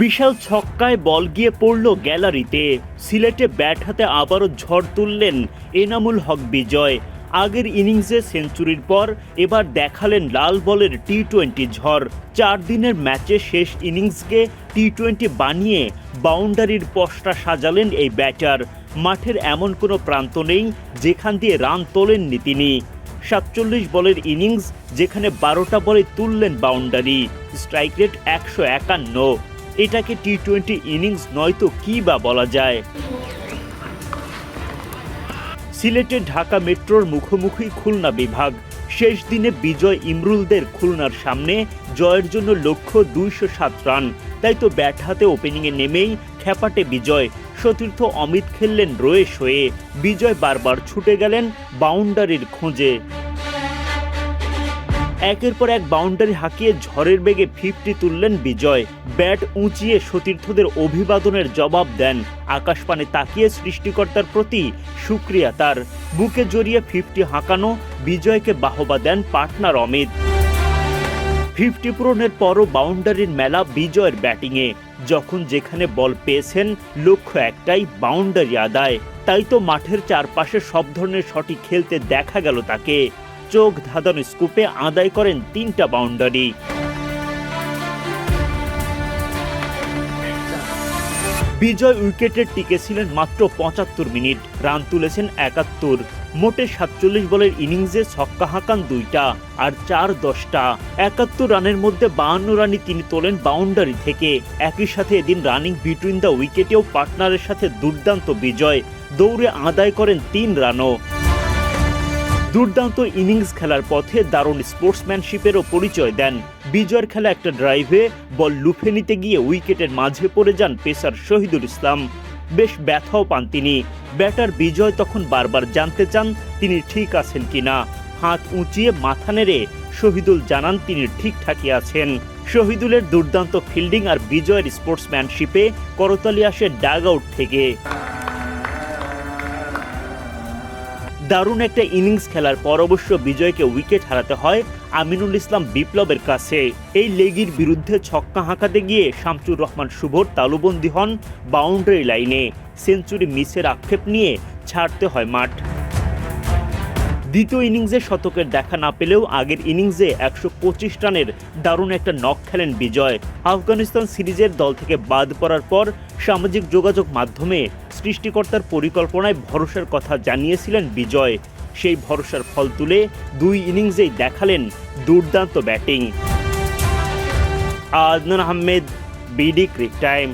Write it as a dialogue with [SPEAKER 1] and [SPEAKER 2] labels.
[SPEAKER 1] বিশাল ছক্কায় বল গিয়ে পড়ল গ্যালারিতে। সিলেটে ব্যাট হাতে আবারও ঝড় তুললেন এনামুল হক বিজয়। আগের ইনিংসে সেঞ্চুরির পর এবার দেখালেন লাল বলের টি টোয়েন্টি ঝড়। চার দিনের ম্যাচে শেষ ইনিংসকে টি টোয়েন্টি বানিয়ে বাউন্ডারির পশটা সাজালেন এই ব্যাটার। মাঠের এমন কোনো প্রান্ত নেই যেখান দিয়ে রান তোলেননি তিনি। সাতচল্লিশ বলের ইনিংস যেখানে বারোটা বলে তুললেন বাউন্ডারি। স্ট্রাইক রেট একশো একান্ন। এটাকে টি টোয়েন্টি ইনিংস নয়তো কি বা বলা যায়? সিলেটে ঢাকা মেট্রোর মুখোমুখি খুলনা বিভাগ। শেষ দিনে বিজয় ইমরুলদের খুলনার সামনে জয়ের জন্য লক্ষ্য দুইশো সাত রান। তাই তো ব্যাট হাতে ওপেনিংয়ে নেমেই খ্যাপাটে বিজয়। সতীর্থ অমিত খেললেন রয়েস হয়ে। বিজয় বারবার ছুটে গেলেন বাউন্ডারির খোঁজে। একের পর এক বাউন্ডারি হাঁকিয়ে ঝড়ের বেগে ফিফটি তুললেন বিজয়। ব্যাট উঁচিয়ে সতীর্থদের অভিবাদনের জবাব দেন। আকাশপানে তাকিয়ে সৃষ্টিকর্তার প্রতি সুক্রিয়া তার। বুকে জড়িয়ে ফিফটি হাঁকানো বিজয়কে বাহবা দেন পার্টনার অমিত। ফিফটি পূরণের পরও বাউন্ডারির মেলা বিজয়ের ব্যাটিংয়ে। যখন যেখানে বল পেয়েছেন, লক্ষ্য একটাই বাউন্ডারি আদায়। তাই তো মাঠের চারপাশে সব ধরনের শটই খেলতে দেখা গেল তাকে। চোখ ধাঁধানো স্কুপে আদায় করেন তিনটা বাউন্ডারি। বিজয় উইকেটের টিকে ছিলেন মাত্র পঁচাত্তর মিনিট, রান তুলেছেন একাত্তর। মোটে সাতচল্লিশ বলের ইনিংসে ছক্কা হাঁকান দুইটা আর চার দশটা। একাত্তর রানের মধ্যে বাহান্ন রানই তিনি তোলেন বাউন্ডারি থেকে। একই সাথে এদিন রানিং বিটুইন দ্য উইকেটেও পার্টনারের সাথে দুর্দান্ত বিজয়। দৌড়ে আদায় করেন তিন রানও। দুর্দান্ত ইনিংস খেলার পথে দারুণ স্পোর্টসম্যানশিপেরও পরিচয় দেন। বিজয়ের খেলা একটা ড্রাইভে বল লুফে নিতে গিয়ে উইকেটের মাঝে পড়ে যান পেসার শহীদুল ইসলাম। বেশ ব্যথাও পান তিনি। ব্যাটার বিজয় তখন বারবার জানতে চান তিনি ঠিক আছেন কিনা। হাত উঁচিয়ে মাথা নেড়ে শহীদুল জানান তিনি ঠিকঠাকই আছেন। শহীদুলের দুর্দান্ত ফিল্ডিং আর বিজয়ের স্পোর্টসম্যানশিপে করতালি আসে ডাগ আউট থেকে। দারুণ একটা ইনিংস খেলার পর অবশ্য বিজয়কে উইকেট হারাতে হয় আমিনুল ইসলাম বিপ্লবের কাছে। এই লেগির বিরুদ্ধে ছক্কা হাঁকাতে গিয়ে শামচুর রহমান শুভর তালুবন্দী হন বাউন্ডারি লাইনে। সেঞ্চুরি মিসের আক্ষেপ নিয়ে ছাড়তে হয় মাঠ। দ্বিতীয় ইনিংসে শতকের দেখা না পেলেও আগের ইনিংসে একশো পঁচিশ রানের দারুণ একটা নক খেলেন বিজয়। আফগানিস্তান সিরিজের দল থেকে বাদ পড়ার পর সামাজিক যোগাযোগ মাধ্যমে সৃষ্টিকর্তার পরিকল্পনায় ভরসার কথা জানিয়েছিলেন বিজয়। সেই ভরসার ফল তুলে দুই ইনিংসেই দেখালেন দুর্দান্ত batting. Adnan Ahmed, BD cric time.